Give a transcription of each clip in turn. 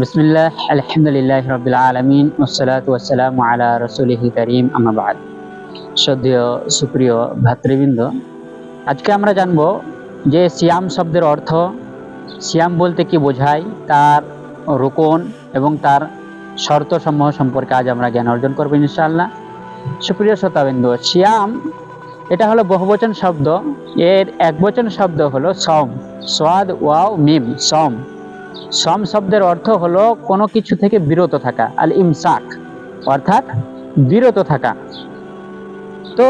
বিসমিল্লাহ আলহামদুলিল্লাহ রবিল আলমিন ওসালাত ওয়াসালাম আলা রসুলিহি করিম আমাবাদ শ্রদ্ধেয় সুপ্রিয় ভাতৃবৃন্দ আজকে আমরা জানব যে সিয়াম শব্দের অর্থ, সিয়াম বলতে কি বোঝায়, তার রোকন এবং তার শর্তসমূহ সম্পর্কে আজ আমরা জ্ঞান অর্জন করব ইনশাআল্লাহ। সুপ্রিয় শ্রোতাবৃন্দ, সিয়াম, এটা হলো বহুবচন শব্দ, এর একবচন শব্দ হলো সম সোয়াদ ওয়াও, মিম সম সম শব্দের অর্থ হলো কোনো কিছু থেকে বিরত থাকা আল ইমসাক অর্থাৎ বিরত থাকা। তো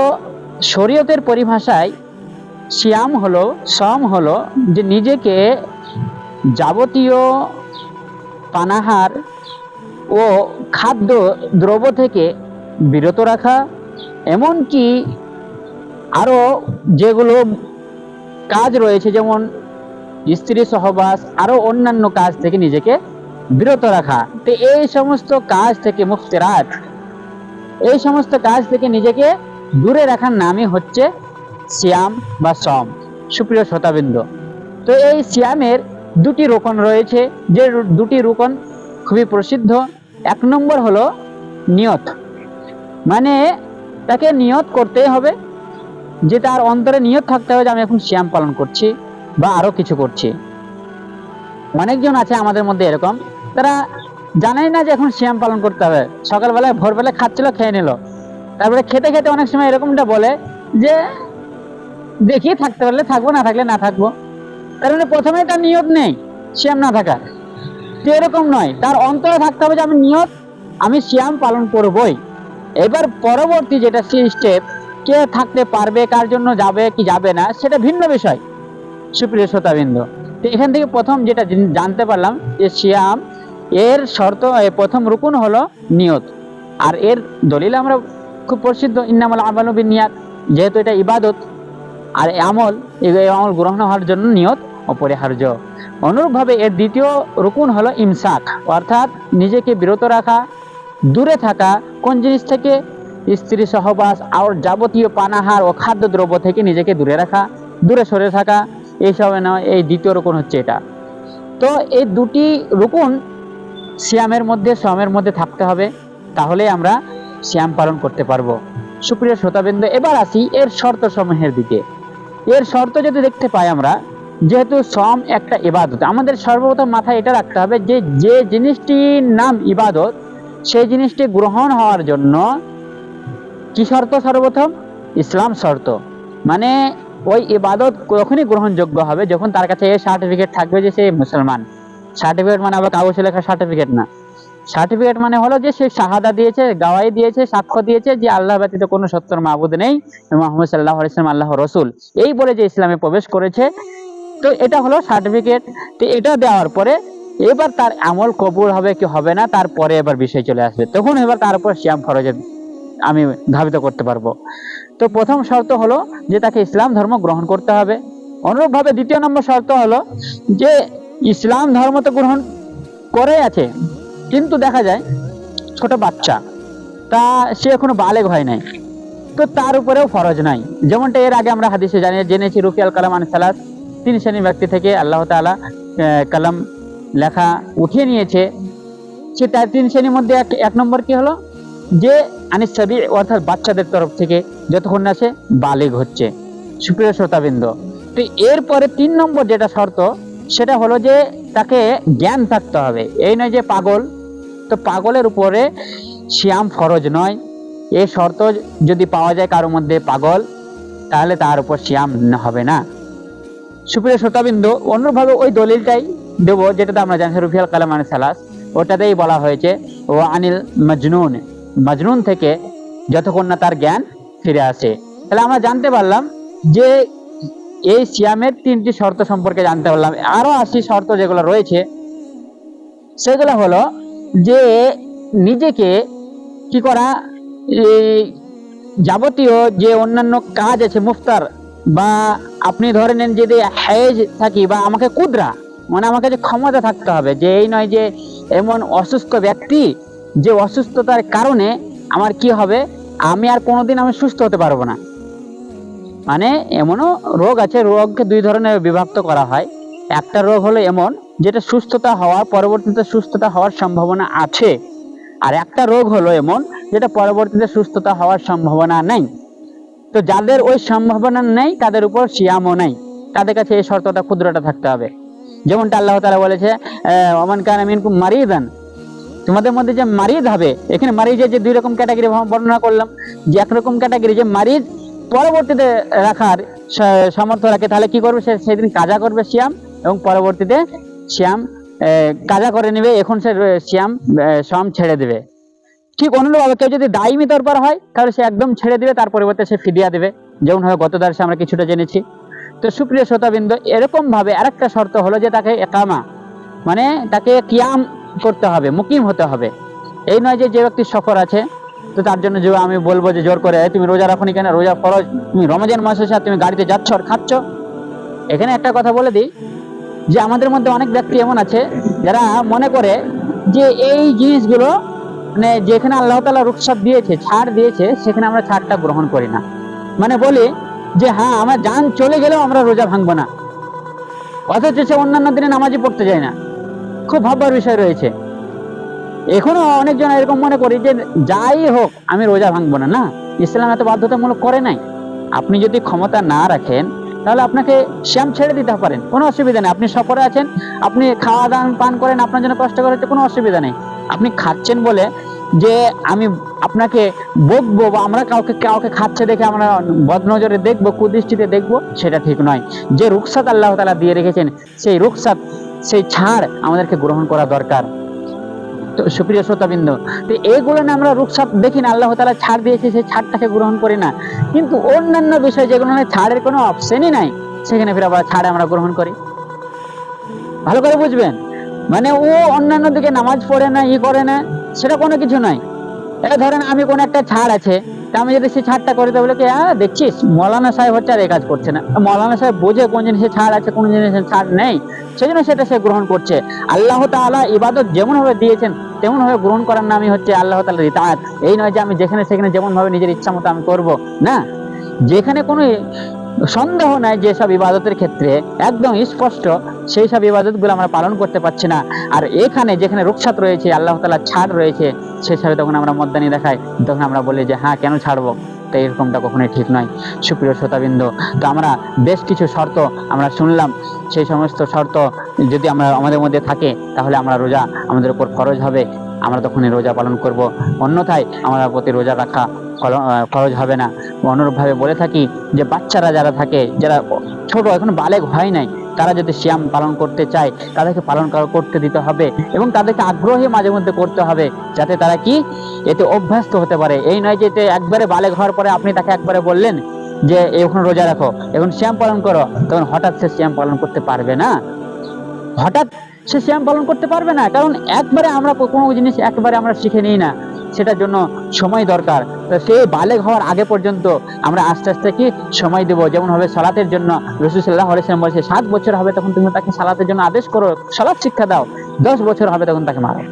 শরীয়তের পরিভাষায় সিয়াম হলো, সম হলো যে নিজেকে যাবতীয় পানাহার ও খাদ্য দ্রব্য থেকে বিরত রাখা, এমনকি আরও যেগুলো কাজ রয়েছে, যেমন স্ত্রী সহবাস, আরও অন্যান্য কাজ থেকে নিজেকে বিরত রাখা। তো এই সমস্ত কাজ থেকে মুফতেরাত, এই সমস্ত কাজ থেকে নিজেকে দূরে রাখার নামই হচ্ছে সিয়াম বা সম সুপ্রিয় শ্রোতাবৃন্দ, তো এই সিয়ামের দুটি রোকন রয়েছে, যে দুটি রোকন খুবই প্রসিদ্ধ। এক নম্বর হলো নিয়ত মানে তাকে নিয়ত করতেই হবে, যে তার অন্তরে নিয়ত থাকতে হবে যে আমি এখন শ্যাম পালন করছি। বা আরও কিছু করছি। অনেকজন আছে আমাদের মধ্যে এরকম। তারা জানেই না যে এখন শ্যাম পালন করতে হবে। সকালবেলায়, ভোরবেলায় খাচ্ছিল, খেয়ে নিল। তারপরে খেতে খেতে অনেক সময় এরকমটা বলে যে দেখি থাকতে পারলে থাকব, না থাকলে না থাকব। তার মানে প্রথমেই তার নিয়ত নেই শ্যাম না থাকা। তো এরকম নয়। তার অন্তরে থাকতে হবে যে আমি নিয়ত, আমি শ্যাম পালন করবই। এবার পরবর্তী যেটা স্টেপ, কে থাকতে পারবে, কার জন্য যাবে, কি যাবে না, সেটা ভিন্ন বিষয়। সুপ্রিয় শ্রোতাবৃন্দ, তো এখান থেকে প্রথম যেটা জানতে পারলাম যে সিয়াম, এর শর্ত প্রথম রুকুন হলো নিয়ত। আর এর দলিল আমরা খুব প্রসিদ্ধ, ইন্নামল আমালুবিন নিয়াত যেহেতু এটা ইবাদত, আর আমল এই আমল গ্রহণ হওয়ার জন্য নিয়ত অপরিহার্য। অনুরূপভাবে এর দ্বিতীয় রুকুন হলো ইমসাক, অর্থাৎ নিজেকে বিরত রাখা, দূরে থাকা, কোন জিনিস থেকে? স্ত্রী সহবাস, আর যাবতীয় পানাহার ও খাদ্যদ্রব্য থেকে নিজেকে দূরে রাখা, দূরে সরে থাকা এইসব নয় এই দ্বিতীয় রুকুন হচ্ছে এটা। তো এই দুটি রুকুন শ্যামের মধ্যে শ্রমের মধ্যে থাকতে হবে তাহলে আমরা শ্যাম পালন করতে পারব। সুপ্রিয় শ্রোতাবৃন্দ, এবার আসি এর শর্ত সমূহের দিকে। এর শর্ত যদি দেখতে পাই আমরা, যেহেতু শ্রম একটা ইবাদত, আমাদের সর্বপ্রথম মাথায় এটা রাখতে হবে যে যে জিনিসটির নাম ইবাদত, সেই জিনিসটি গ্রহণ হওয়ার জন্য কি শর্ত সর্বপ্রথম? ইসলাম শর্ত। মানে ওই ইবাদত তখনই গ্রহণযোগ্য হবে যখন তার কাছে এই সার্টিফিকেট থাকবে যে সে মুসলমান। সার্টিফিকেট মানে আবার কাগজে লেখা সার্টিফিকেট না। সার্টিফিকেট মানে হলো যে সে শাহাদা দিয়েছে, গাওয়াই দিয়েছে, সাক্ষ্য দিয়েছে যে আল্লাহ ব্যতীত কোনো সত্যর মাহবুদ নেই, মোহাম্মদ সাল্লাহ ইসলাম আল্লাহ রসুল। এই বলে যে ইসলামে প্রবেশ করেছে, তো এটা হলো সার্টিফিকেট তো এটা দেওয়ার পরে এবার তার আমল কবুল হবে কি হবে না, তারপরে এবার বিষয় চলে আসবে। তখন এবার তার উপর শ্যাম ফরজে আমি ধাবিত করতে পারব। তো প্রথম শর্ত হলো যে তাকে ইসলাম ধর্ম গ্রহণ করতে হবে। অনুরূপভাবে দ্বিতীয় নম্বর শর্ত হলো যে ইসলাম ধর্ম তো গ্রহণ করে আছে কিন্তু দেখা যায় ছোট বাচ্চা তা সে এখনও বালেগ হয় নাই। তো তার উপরেও ফরজ নাই। যেমনটা এর আগে আমরা হাদিসে জানি জেনেছি রুফিয়াল কালাম আন সালাস তিন শ্রেণির ব্যক্তি থেকে আল্লাহ আহ, কালাম লেখা উঠিয়ে নিয়েছে। সে তার তিন শ্রেণির মধ্যে এক এক নম্বর কি হলো? যে আনিস অর্থাৎ বাচ্চাদের তরফ থেকে যতক্ষণ না সে বালেগ হচ্ছে। সুপ্রিয় শ্রোতাবৃন্দ, তো এরপরে তিন নম্বর যেটা শর্ত, সেটা হলো যে তাকে জ্ঞান থাকতে হবে। এই নয় যে পাগল। তো পাগলের উপরে শ্যাম ফরজ নয়। এই শর্ত যদি পাওয়া যায় কারোর মধ্যে পাগল, তাহলে তার উপর শ্যাম হবে না। সুপ্রিয় শ্রোতাবিন্দু, অন্যভাবে ওই দলিলটাই দেব, যেটাতে আমরা জানি রুফিয়াল কালাম আনি সালাস, ওটাতেই বলা হয়েছে ও আনিল মজনুন। মজনুন থেকে যতক্ষণ না তার জ্ঞান ফিরে আসে। তাহলে আমরা জানতে পারলাম যে এই সিয়ামের তিনটি শর্ত সম্পর্কে জানতে পারলাম। আরও আশি শর্ত যেগুলো রয়েছে, সেগুলো হলো যে নিজেকে কি করা যাবতীয় যে অন্যান্য কাজ আছে, মুফতার, বা আপনি ধরে নেন যদি হেজ থাকি বা আমাকে কুদরা মানে আমাকে যে ক্ষমতা থাকতে হবে, যে এই নয় যে এমন অসুস্থ ব্যক্তি যে অসুস্থতার কারণে আমার কি হবে? আমি আর কোনোদিন আমি সুস্থ হতে পারব না। মানে এমনও রোগ আছে, রোগকে দুই ধরনের বিভক্ত করা হয়। একটা রোগ হলো এমন যেটা সুস্থতা হওয়ার, পরবর্তীতে সুস্থতা হওয়ার সম্ভাবনা আছে। আর একটা রোগ হলো এমন যেটা পরবর্তীতে সুস্থতা হওয়ার সম্ভাবনা নেই। তো যাদের ওই সম্ভাবনা নেই, তাদের উপর সিয়ামও নেই। তাদের কাছে এই শর্তটা, ক্ষুদ্রটা থাকতে হবে। যেমনটা আল্লাহ তালা বলেছে ওমান কান মিনকুম মারিদান। তোমাদের মধ্যে যে মারিদ হবে, এখানে মারিজের যে দুই রকম ক্যাটাগরি বর্ণনা করলাম, যে একরকম ক্যাটাগরি যে মারিদ পরবর্তীতে রাখার সামর্থ্য রাখে, তাহলে কি করবে সে সেদিন কাজা করবে সিয়াম এবং পরবর্তীতে শ্যাম কাজা করে নেবে, এখন সে শ্যাম সম ছেড়ে দেবে। ঠিক অনুরূপভাবে কেউ যদি দায়ী তরফার হয়, তাহলে সে একদম ছেড়ে দিবে, তার পরিবর্তে সে ফিদিয়া দেবে। যেমন হয় গত দার্সে আমরা কিছুটা জেনেছি। তো সুপ্রিয় শ্রোতাবৃন্দ, এরকমভাবে আরেকটা শর্ত হলো যে তাকে একামা মানে তাকে কিয়াম করতে হবে, মুকিম হতে হবে। এই নয় যে যে ব্যক্তি সফর আছে, তো তার জন্য যে আমি বলব যে, জোর করে তুমি রোজা রাখো কেন? রোজা ফরজ, তুমি রমজান মাসে সাথে তুমি গাড়িতে যাচ্ছ আর খাচ্ছ? এখানে একটা কথা বলে দিই, যে আমাদের মধ্যে অনেক ব্যক্তি এমন আছে, যারা মনে করে যে এই জিনিসগুলো মানে যেখানে আল্লাহ তালা রুখসাত দিয়েছে, ছাড় দিয়েছে, সেখানে আমরা ছাড়টা গ্রহণ করি না। মানে বলি যে হ্যাঁ আমার যান চলে গেলেও আমরা রোজা ভাঙবো না। অথচ সে অন্যান্য দিনে নামাজই পড়তে যায় না। খুব ভাববার বিষয় রয়েছে। এখনও অনেকজন এরকম মনে করি যে, যাই হোক, আমি রোজা ভাঙবো না না? ইসলাম এত বাধ্যতামূলক করে নাই। আপনি যদি ক্ষমতা না রাখেন, তাহলে আপনাকে শ্যাম ছেড়ে দিতে পারেন। কোনো অসুবিধা নেই। আপনি সফরে আছেন, আপনি খাওয়া দাওয়া পান করেন, আপনার জন্য কষ্ট করে হচ্ছে কোনো অসুবিধা নেই। আপনি খাচ্ছেন বলে যে, আমি আপনাকে বকবো বা আমরা কাউকে কাউকে খাচ্ছে দেখে আমরা বদনজরে দেখব, কুদৃষ্টিতে দেখব, সেটা ঠিক নয়। যে রুকসাত আল্লাহ তালা দিয়ে রেখেছেন, সেই রুকসাত সেই ছাড় আমাদেরকে গ্রহণ করা দরকার। তো সুপ্রিয় শ্রোতাবৃন্দ, তো এগুলো না আমরা রূপসাপ দেখি না, আল্লাহ তালা ছাড় দিয়েছে, সেই ছাড়টাকে গ্রহণ করি না। কিন্তু অন্যান্য বিষয় যেগুলো না ছাড়ের কোনো অপশনই নাই, সেখানে ফিরে আবার ছাড় আমরা গ্রহণ করি। ভালো করে বুঝবেন? মানে ও অন্যান্য দিকে নামাজ পড়ে না, ই করে না, সেটা কোনো কিছু নয় এই ধরেন আমি কোনো একটা ছাড় আছে, তা আমি যদি সেই ছাড়টা করি, তাহলে কি হ্যাঁ দেখছিস, মৌলানা সাহেব হচ্ছে আর এই কাজ করছে না। মৌলানা সাহেব বোঝে কোন জিনিসে ছাড় আছে, কোন জিনিসে ছাড় নেই, সেই জন্য সেটা সে গ্রহণ করছে। আল্লাহ তাআলা ইবাদত যেমন ভাবে দিয়েছেন তেমন ভাবে গ্রহণ করার নামই হচ্ছে আল্লাহ তাআলার ইতাআত এই নয় যে আমি যেখানে সেখানে যেমন ভাবে নিজের ইচ্ছা মতো আমি করব, না। যেখানে কোনো সন্দেহ নাই যেসব ইবাদতের ক্ষেত্রে একদম স্পষ্ট সেই সব ইবাদতগুলো আমরা পালন করতে পারছি না। আর এখানে যেখানে রুকসাত রয়েছে, আল্লাহ তালা ছাড় রয়েছে সেসবে তখন আমরা মদ্দানি দেখাই। তখন আমরা বলি যে হ্যাঁ কেন ছাড়বো? তো এরকমটা কখনোই ঠিক নয়। সুপ্রিয় শ্রোতাবৃন্দ, তো আমরা বেশ কিছু শর্ত আমরা শুনলাম। সেই সমস্ত শর্ত যদি আমরা আমাদের মধ্যে থাকে, তাহলে আমরা রোজা আমাদের উপর খরচ হবে। আমরা তখনই রোজা পালন করব। অন্যথায় আমাদের প্রতি রোজা রাখা খরচ হবে না। অনুরূপভাবে বলে থাকি যে, বাচ্চারা যারা থাকে, যারা ছোট, এখন বালেগ হয় নাই, তারা যদি শ্যাম পালন করতে চায়, তাদেরকে পালন করতে দিতে হবে এবং তাদেরকে আগ্রহী মাঝে মধ্যে করতে হবে, যাতে তারা কি? এতে অভ্যস্ত হতে পারে। এই নয় যে, এতে একবারে বালেগ হওয়ার পরে আপনি তাকে একবারে বললেন যে এখন রোজা রাখো। এখন শ্যাম পালন করো, তখন হঠাৎ সে শ্যাম পালন করতে পারবে না। হঠাৎ সে শ্যাম পালন করতে পারবে না, কারণ একবারে আমরা কোনো জিনিস একবারে আমরা শিখে নিই না। সেটার জন্য সময় দরকার। তো সেই বালেগ হওয়ার আগে পর্যন্ত আমরা আস্তে আস্তে কি সময় দেবো। যেমন হবে সালাতের জন্য রসুল সাল্লাহ আলাইসালাম বলেছে, সাত বছর হবে তখন তুমি তাকে সালাতের জন্য আদেশ করো, সালাত শিক্ষা দাও। দশ বছর হবে তখন তাকে মারো।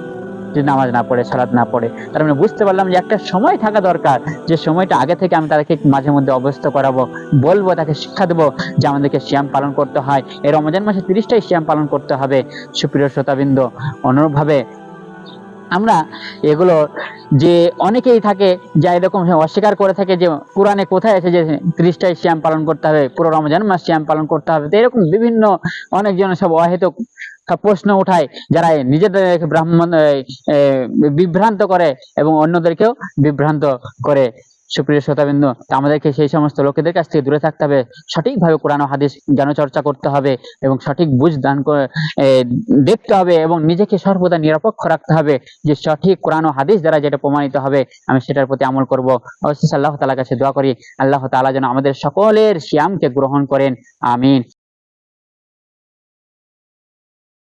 যদি নামাজ না পড়ে, সালাত না পড়ে। তার মানে বুঝতে পারলাম যে একটা সময় থাকা দরকার। যে সময়টা আগে থেকে আমি তাদেরকে মাঝে মধ্যে অভ্যস্ত করাবো, বলব, তাকে শিক্ষা দেবো যে আমাদেরকে শ্যাম পালন করতে হয়। এই রমজান মাসে তিরিশটাই শ্যাম পালন করতে হবে। সুপ্রিয় শ্রোতাবৃন্দ, অনুরূপভাবে আমরা এগুলো যে অনেকেই থাকে যা এরকম অস্বীকার করে থাকে যে কোরআনে কোথায় আছে যে ত্রিশটায় শ্যাম পালন করতে হবে, পুরো রমজান মাস শ্যাম পালন করতে হবে। তো এরকম বিভিন্ন অনেকজন সব অহেতুক প্রশ্ন উঠায়, যারা নিজেদের ব্রাহ্মণ বিভ্রান্ত করে এবং অন্যদেরকেও বিভ্রান্ত করে। সুপ্রিয় শ্রোতাবিন্দু আমাদেরকে সেই সমস্ত লোকেদের কাছ থেকে দূরে থাকতে হবে। সঠিকভাবে কোরআন হাদিস জ্ঞান চর্চা করতে হবে এবং সঠিক বুঝ দান করে দেখতে হবে এবং নিজেকে সর্বদা নিরপেক্ষ রাখতে হবে যে সঠিক কোরআন হাদিস দ্বারা যেটা প্রমাণিত হবে, আমি সেটার প্রতি আমল করব। অবশ্যই আল্লাহ তালার কাছে দোয়া করি। আল্লাহ তালা যেন আমাদের সকলের শ্যামকে গ্রহণ করেন। আমিন।